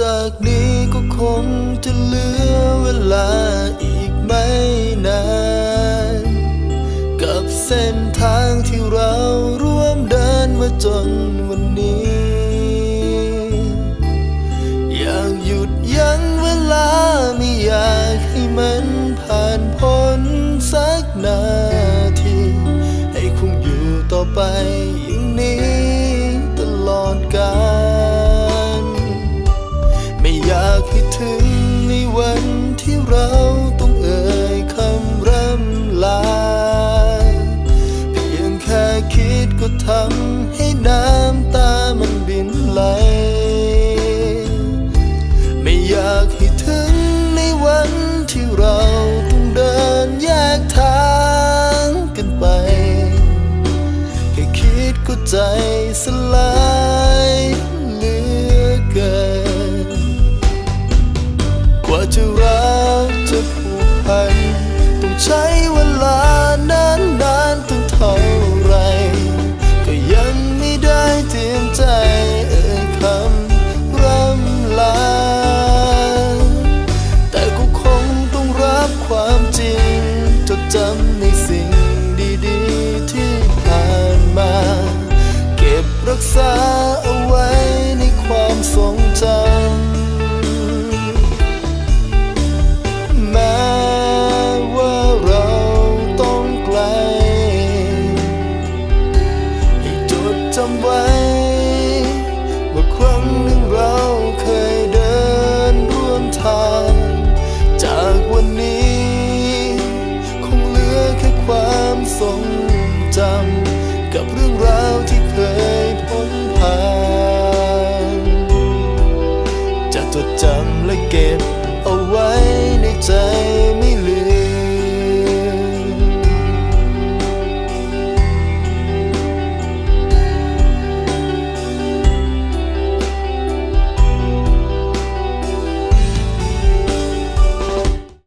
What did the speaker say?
จากนี้ก็คงจะเหลือเวลาอีกไม่นาน กับเส้นทางที่เราร่วมเดินมาจนวันนี้ อยากหยุดยั้งเวลา ใจสลายเหลือเกิน กว่าจะรักจะผูกพันต้องใช้เวลา ษาเอาไว้ในความทรงจำแม้ว่าเราต้องไกลให้จดจำไว้ ว่าครั้งหนึ่งเราเคยเดินร่วมทาง จากวันนี้ คงเหลือแค่ความทรงจำกับเรื่องราวที่ จำและเก็บเอาไว้ในใจ